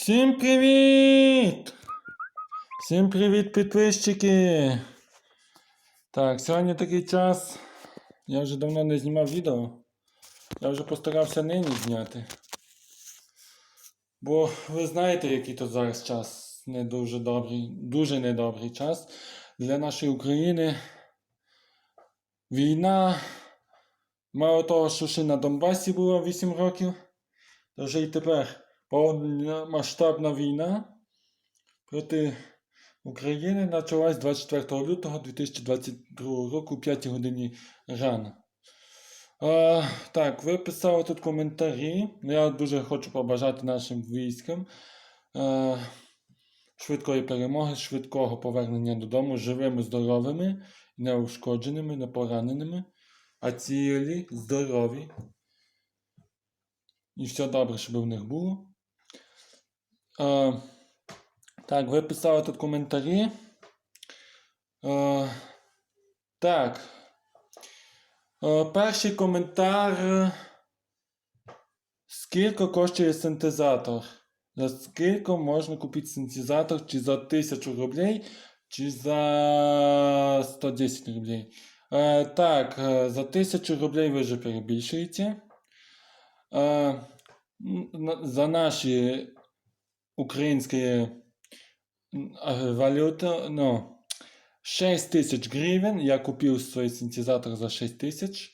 Всім привіт! Всім привіт, підписчики! Так, сьогодні такий час. Я вже давно не знімав відео. Я вже постарався нині зняти. Бо ви знаєте, який то зараз час не дуже добрий, дуже недобрий час для нашої України. Війна. Мало того, що ще на Донбасі було 8 років, то вже й тепер повномасштабна війна проти України почалась 24 лютого 2022 року, о 5 годині рано. А, так, ви писали тут коментарі. Я дуже хочу побажати нашим військам а, швидкої перемоги, швидкого повернення додому, живими, здоровими, неушкодженими, не пораненими, а цілі, здорові. І все добре, щоб в них було. А, так, ви писали тут коментарі. А, так. А, перший коментар. е, Скільки коштує синтезатор? За скільки можна купити синтезатор? Чи за 1000 рублей, чи за 110 рублей? Е, так, е, за 1000 рублей ви вже перебільшуєте. Е, за наші українські м, а, валюти, ну, 6 тысяч гривен. Я купил свой синтезатор за 6 тысяч.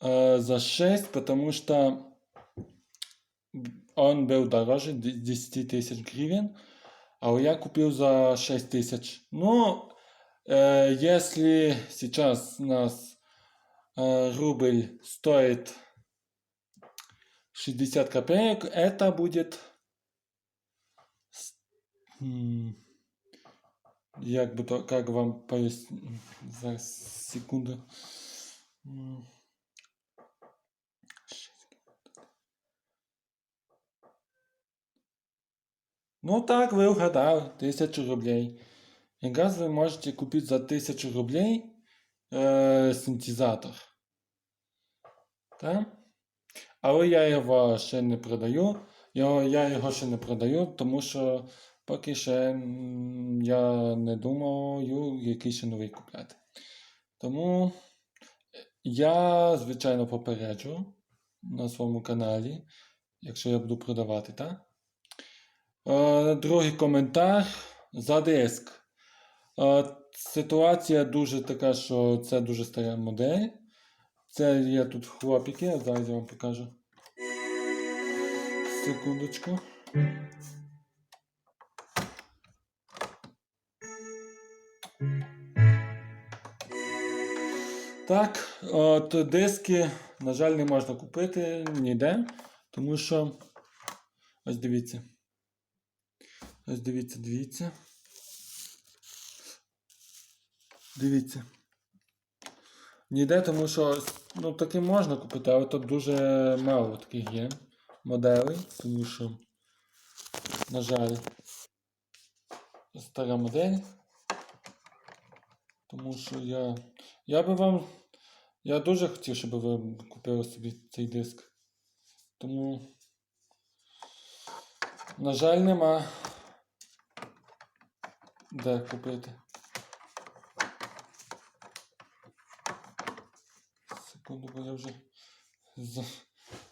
Э, за 6, потому что он был дороже д- 10 тысяч гривен, а я купил за 6 тысяч. Ну, э, если сейчас у нас э, рубль стоит 60 копеек, это будет с- м, як би то, как вам пояснить, зараз секунду. М. Ну так, ви вгадали, 1000 рублей. Якраз ви можете купити за 1000 рублей е, синтезатор. Так? Але я його ще не продаю. Я його ще не продаю, тому що поки ще я не думаю, який ще новий купляти. Тому я, звичайно, попереджу на своєму каналі, якщо я буду продавати, так? Е, другий коментар за диск. Е, ситуація дуже така, що це дуже стара модель. Це є тут хлопики, зараз я вам покажу. Секундочку. Так, от диски, на жаль, не можна купити ніде, тому що. Ось дивіться. Ось дивіться, дивіться. Дивіться. Ніде, тому що ну, таки можна купити, але тут дуже мало таких є моделей, тому що, на жаль, стара модель. Тому що я. Я би вам. Я дуже хотів, щоб ви купили собі цей диск. Тому. На жаль, нема де купити. Секунду, бо я вже за...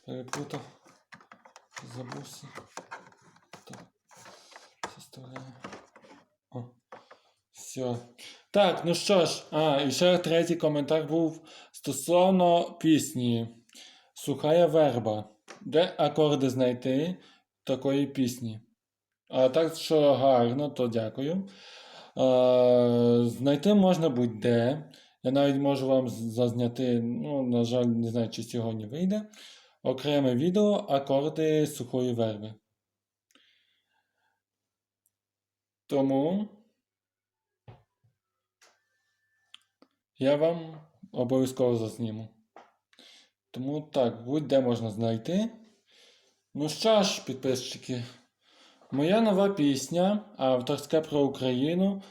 переплутав. Забувся. Так. Составляю. О. Все. Так, ну що ж, а, і ще третій коментар був стосовно пісні Сухая верба. Де акорди знайти такої пісні? А так, що гарно, то дякую. А, знайти можна будь-де. Я навіть можу вам зазняти, ну, на жаль, не знаю, чи сьогодні вийде. Окреме відео акорди сухої верби. Тому я вам обов'язково засніму. Тому так, будь-де можна знайти. Ну що ж, підписчики, моя нова пісня, авторська про Україну.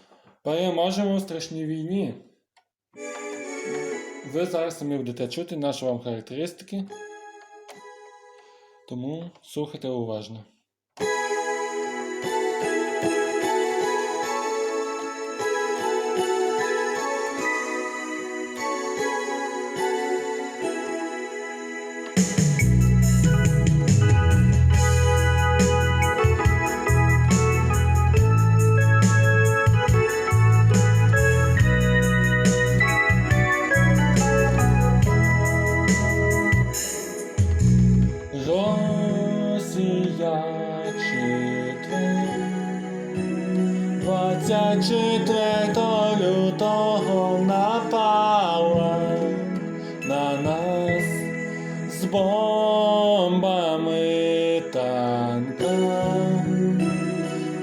Переможемо у страшній війні. Ви зараз самі будете чути наші вам характеристики. Тому слухайте уважно. Бомбами танка.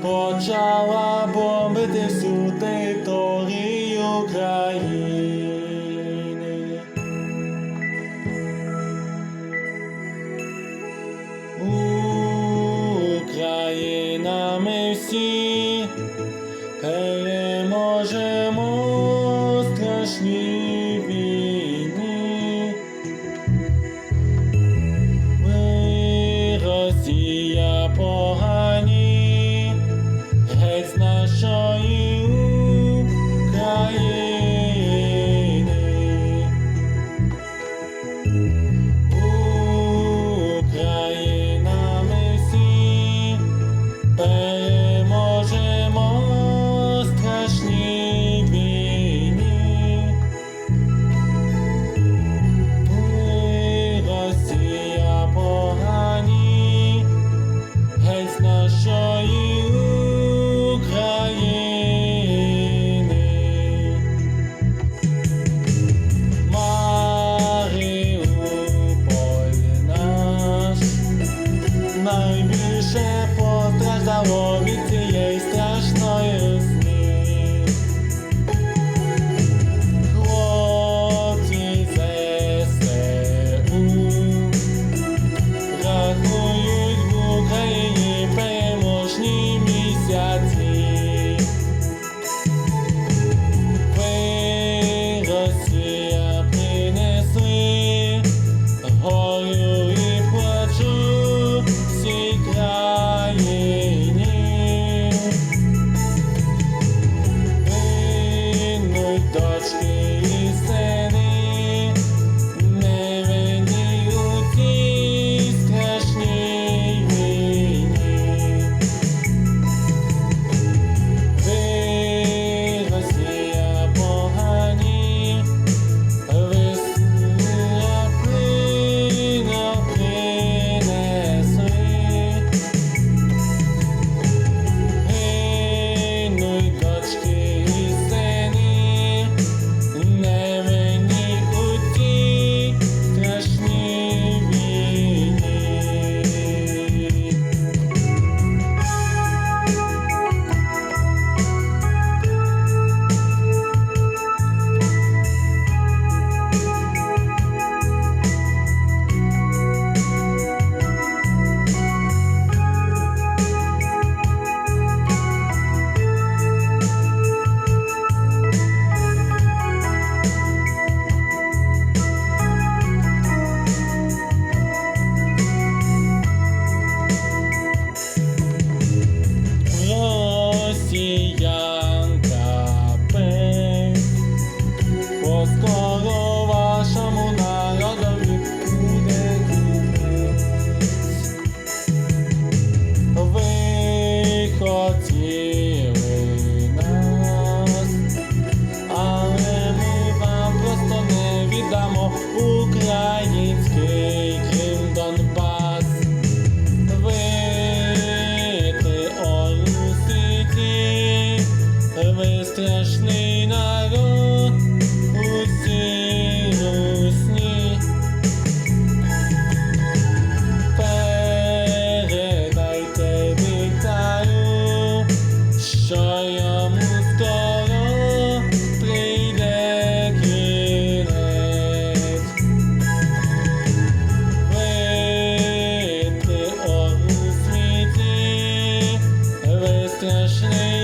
Почала бомбити всю територію країни. Україна, ми всі переможемо в переможемо в війні. Ми Росія погані, геть з нашої України. Маріуполь наш найбільше постраждало від цієї ми страшний народ у сину сні. Передайте вітаю, у світі, ви страшний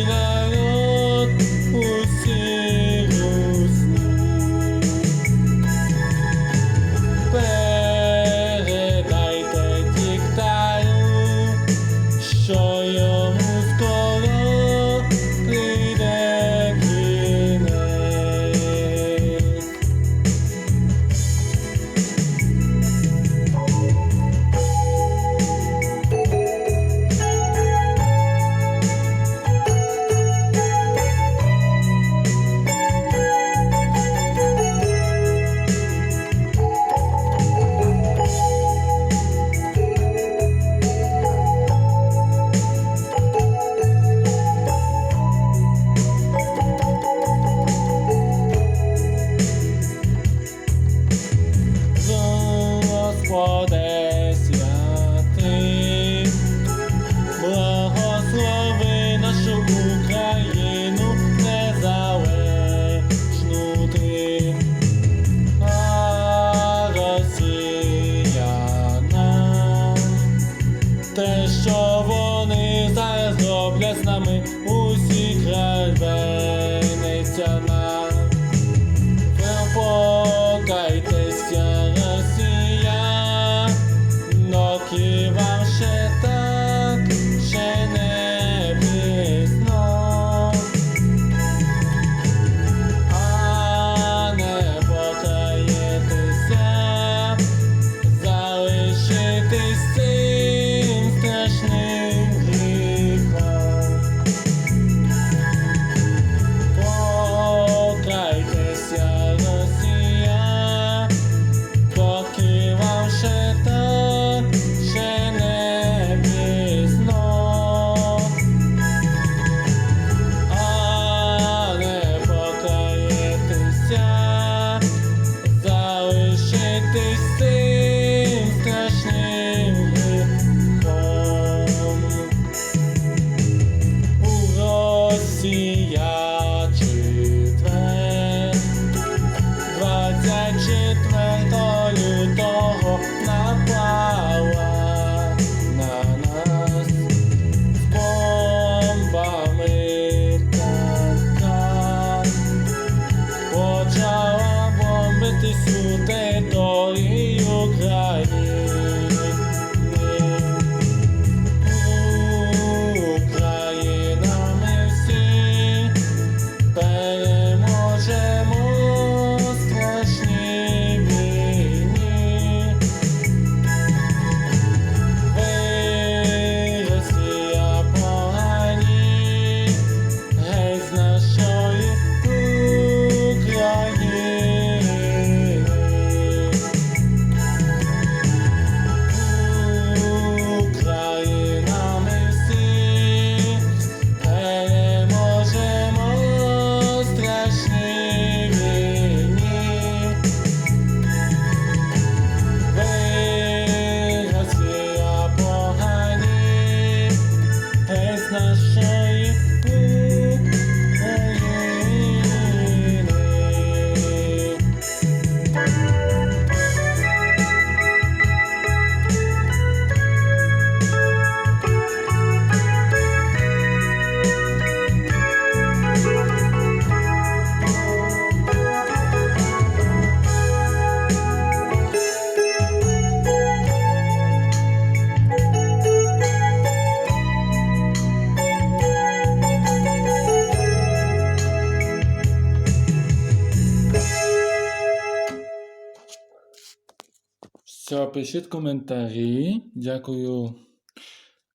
пишіть коментарі. Дякую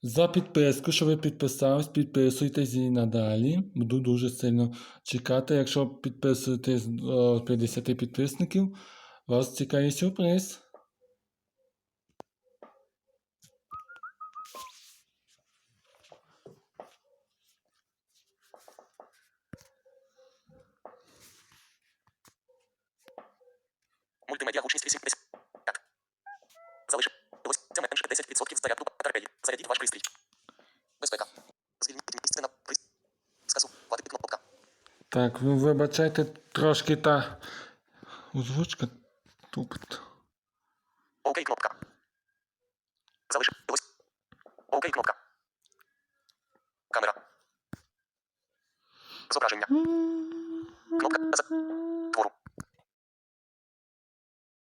за підписку, що ви підписались. Підписуйтесь і надалі. Буду дуже сильно чекати. Якщо підписуєтесь е, до 50 підписників, вас цікавий сюрприз. Залиш. 8 менше 10% заряду батареї. Зарядіть ваш пристрій. Безпека. Звільніть місце на пристрій. Сказу. Платити кнопка. Так, ну вибачайте, трошки та озвучка тупить.